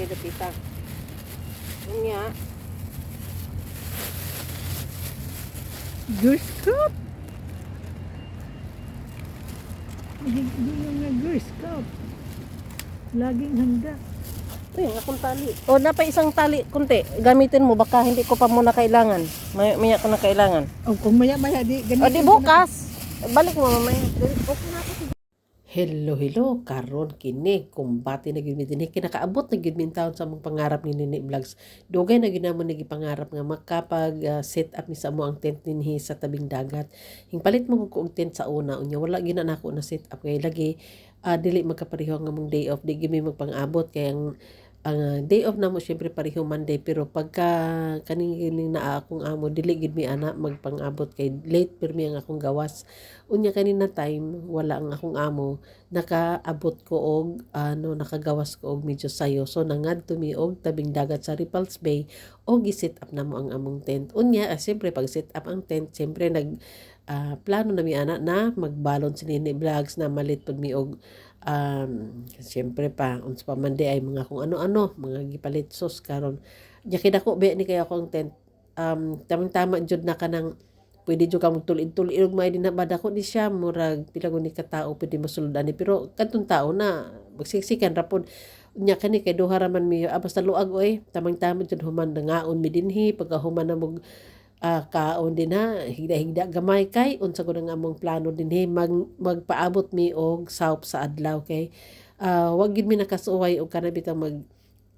diri dapita. Unya, Girl Scout. Hindi nga Girl Scout. Laging handa. Uy, akong tali. O, na pa isang tali, kunti. Gamitin mo, baka hindi ko pa muna kailangan. May, maya ko na kailangan. O kung maya-maya di. O, di bukas. Balik mo mamaya. Okay na ako. Hello, hello. Karon kini kumbati na gyud dinhi kinakaabot na gyud min taon sa mong pangarap ni Nini Vlogs. Dugay na gyud namon nagi pangarap nga makapag uh, set up mi sa mo ang tent dinhi sa tabing dagat. Hingpalit mo ko tent sa una unya wala gyud na ako na set up kay lagi ah, dili magkapareho nga mong day off di gyud magpang-abot kay ang ang ah, day off namo syempre pareho Monday. Pero pagka kaning na akong amo dili gid mi ana magpang-abot kay late per mi ang akong gawas. Unya kanina time wala ang akong amo nakaabot ko og ano nakagawas ko og medyo sayo. So nangadto mi og tabing dagat sa Ripples Bay og gi-set up namo ang among tent. Unya ah, siyempre pag set up ang tent siyempre nag ah, plano na mi ana na magbalon si Nini Vlogs na malit pud mi og um, siyempre pa unsa pa man di ay mga kung ano-ano mga gipalit sos karon. Nya kidako be ni kaya ako ang um tamang tama jud na kanang pwede jud ka magtulid-tulid og may dinabada ko ni siya murag pila ko ni katao pwede masuldan ni. Pero kadtong tao na magsiksikan ra pod nya kani kay duha ra man mi ah, basta luag oy. Tamang tama jud human na ngaon mi dinhi pagka human na mog ah, kaon din ha higda-higda gamay kay unsa ko nga among plano dinhi mag magpaabot mi og saup sa adlaw kay ah, wag gid mi nakasuway og kana bitaw mag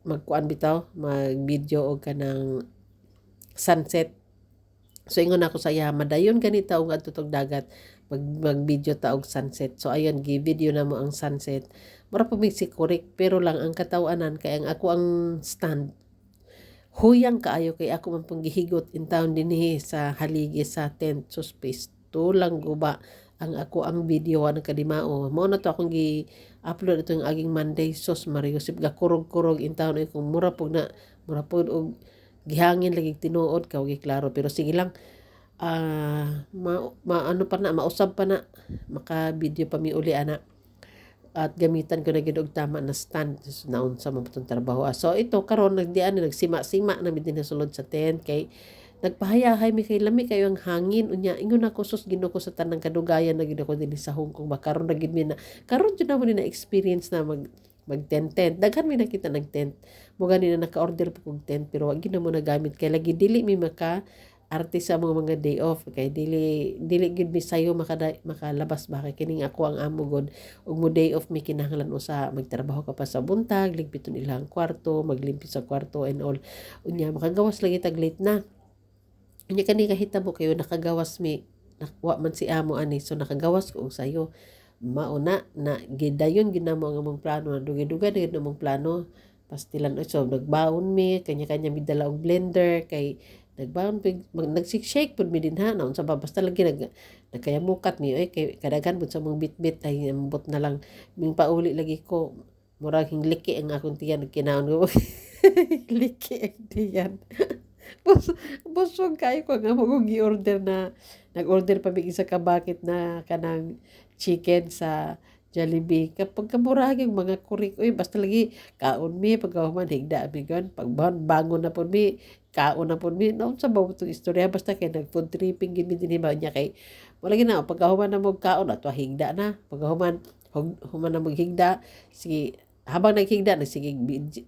magkuan bitaw mag video og kanang sunset So ingon ako sa iya madayon ganita og adto tog dagat mag mag video ta og sunset. So ayun gi video na mo ang sunset. Mura pa mig sikurik pero lang ang katawanan kay ang ako ang stand huyang kaayo kay ako man pong gihigot in town dinhi sa haligi sa tent so space. To lang guba ang ako ang video ang kadimao mo na to akong gi upload ito yung aging Monday sos Mario sip. Ga kurog-kurog in town. Ay kung mura pug na mura pug og gihangin lagi tinuod ka gi klaro. Pero sige lang ah ma, ma- ano pa na mausab pa na maka video pa mi uli ana at gamitan ko na gid og tama na stand naun sa mga trabaho. Ah, so ito karon nagdian nagsima-sima na mi din sulod sa tent kay nagpahayahay mi kay lami kayo ang hangin. Unya ingon ako sus Ginoo ko sa tanang kadugayan na gid ako dinhi sa Hong Kong ba? Karon na gid na karon jud na mo na experience na mag mag tent tent daghan mi nakita nag tent mo gani na naka-order po kog tent pero wag na mo nagamit. Kay lagi dili mi maka arte sa mga mga day off. Kay dili dili gid mi sayo makada, makalabas ba? Kay kining ako ang amo god ug mo day off mi kinahanglan usa magtrabaho ka pa sa buntag ligpiton ilang kwarto maglimpi sa kwarto and all. Unya makagawas lagi tag late na. Unya kani kahitabo kayo nakagawas mi nakwa man si amo ani. So nakagawas ko sayo. Mauna na gidayon ginamo ang among plano. Dugi-duga gid among plano. Pastilan so nagbaon mi kanya-kanya mi dala og blender kay mag, nagsik-shake pud mi din ha naun sa ba basta lagi nag nagkayamukat mi oy kay kadaghan pud sa mong bit-bit ay ambot na lang. Ming pauli lagi ko murag hingliki ang akong tiyan kinaon ko. Liki ang tiyan. Bus, busog kayo ko nga mo gi-order na nag-order pa mi isa ka bakit na kanang chicken sa Jollibee. Kapag kamurag yung mga kurik, uy, basta lagi, kaon mi, pagkahuman, higda mi gan, pagbaon, bangon na po mi, kaon na po mi, naon sa bawa itong istorya, basta kay nag-food tripping, gini din niya kay, wala gina, pagkahuman na mo kaon, ato higda na, pagkahuman, hug, human na mo higda, sige, habang naghigda na sige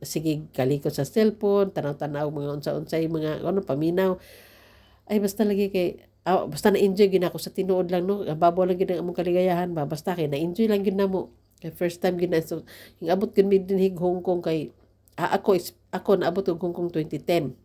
sige kaliko sa cellphone tanaw-tanaw mga unsa-unsay mga ano paminaw. Ay basta lagi kay ah, basta na-enjoy gid ako sa tinuod lang no? Babaw lang gid ang among kaligayahan ba? Basta kay na-enjoy lang gid namo kay first time gid na so hingabot gid mi dinhi Hong Kong kay ah, ako is ako naabot og Hong Kong 2010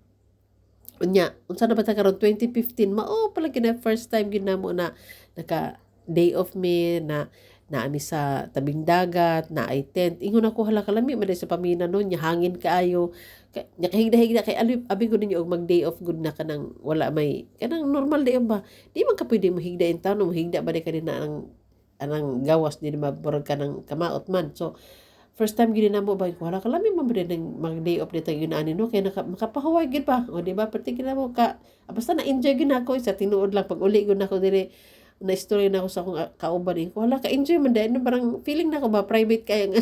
unya unsa na ba ta karon? 2015 mao pala gid na first time gid namo na naka day off me na na ani sa tabing dagat na ay tent. Ingon ako hala kalami man sa pamina no nya hangin kaayo. Kay- nya kahigda-higda kay ali abi ko ninyo og mag day off good na kanang wala may kanang normal day ba? Di man ka pwede mo higda in town mo higda ba di ka din na ang anang gawas di ma burag ka ng kamaot man. So first time gid na mo ba ko hala kalami man din ng mag day off dito yun ani no kay naka, makapahuway gid pa o di ba na mo ka ah, basta na enjoy gid na ako sa tinuod lang pag uli gud na ako dire na story na ako sa akong kauban ko wala ka enjoy man dahil no, parang feeling na ko ba private kay ang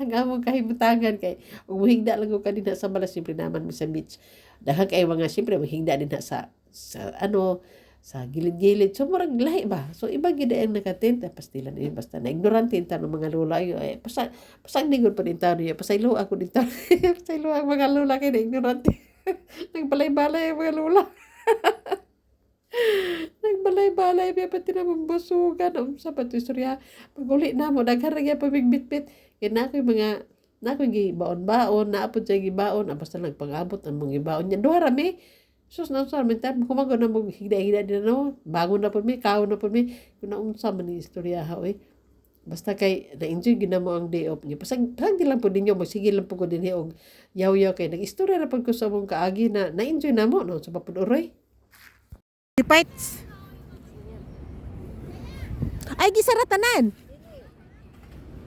ang among kahimutangan kay ug muhigda lang ko kanina sa balas siyempre naman sa beach. Dahang kay mga siyempre muhigda din na sa sa ano sa gilid-gilid so murag lahi ba so iba gid ang nakatent ah, pastilan eh basta na ignorante ta ng mga lula ayo eh pasag pasag nigod pa din taon niya pasaylo ako din taon pasaylo ang mga lula kay na ignorante nagbalay-balay ang mga lula Nagbalay-balay biya pati na mambusugan. Ang sa pati istorya. Pag-uli na mo, nagharag yan pamigbitbit. Kaya na ako yung mga, na ako yung gibaon-baon, na apod siya gibaon, ah, basta nagpang-abot ang mga gibaon niya. Duha rami. Sus na sa mintan, kumago na mo higda-higda din no. Bangon na po mi, kaon na po mi. Kung naunsa man ni istorya ha, eh. Basta kay na-enjoy gina mo ang day off niya. Pasag pasag lang po ninyo, magsige lang po ko din og yaw-yaw kay nag-istorya na pag ko sa mong kaagi na na-enjoy na mo no sa papunuroy. Fights. Ay, gisaratanan.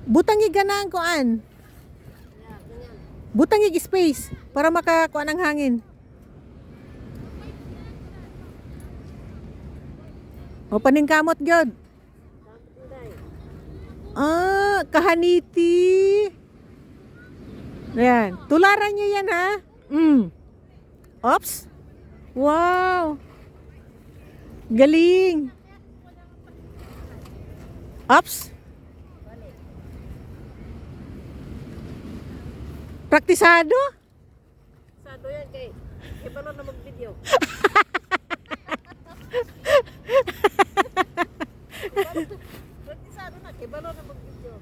Butang ganang kuan. Butang space para makakuan ang hangin. O paningkamot gyud. Ah, kahaniti. Ayan. Tularan niyo yan ha. Mm. Ops. Wow. Galing. Ups. Praktisado? Sado yan kay iba na mag-video. Sado na kay balo na mag-video.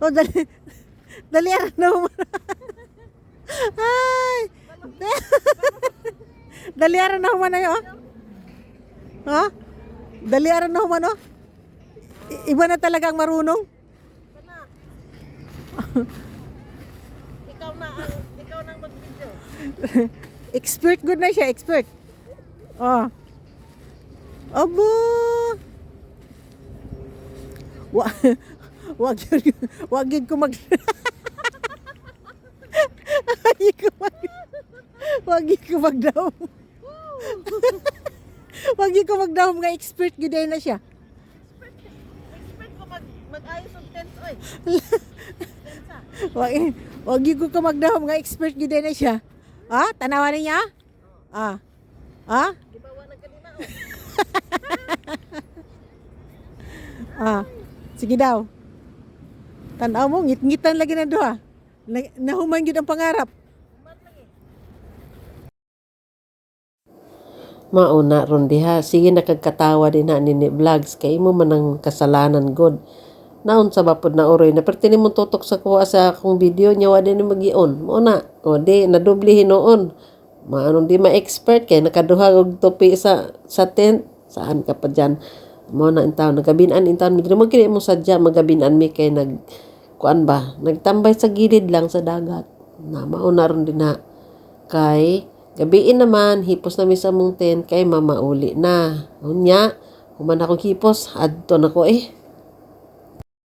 O, dali. Dali ara na human. Ay. dali ara na human ayo. Ha? Dali ara na oh. I- Iba na talagang marunong. Ikaw na ang ikaw nang mag-video. Expert good na siya, expert. Oh. Abo. Wa wag yun, wag yun ko mag Wag ko mag Wag ko magdawom. Wag ko magdawom nga expert gud na siya. Expect ko mag mag-ayos og tent oy. Wag wag ko ka magdawom nga expert gud na siya. Ah, tanawan niya? Ah. Ah? Gibawa na kanina Ah, sige daw. Tanaw mo, ngit-ngitan lagi na doha. Na- Nahuman yun ang pangarap. Mauna ron diha. Sige nakagkatawa din na nini vlogs kay mo man ang kasalanan god. Naon sa bapod na oroy na perti mo tutok sa kuha sa akong video nya wa din magion. Mo na. O di nadubli hinoon. Maanon di ma-expert kay nakaduha og topi sa sa tent. Saan ka pa dyan? Mo na intaw nagabinan intaw mi mo kini mo sadya magabinan mi kay nag kuan ba nagtambay sa gilid lang sa dagat. Na mauna ron din na kay gabiin naman hipos na mi sa mong tent kay mamauli na. Unya, human akong hipos adto na ko eh.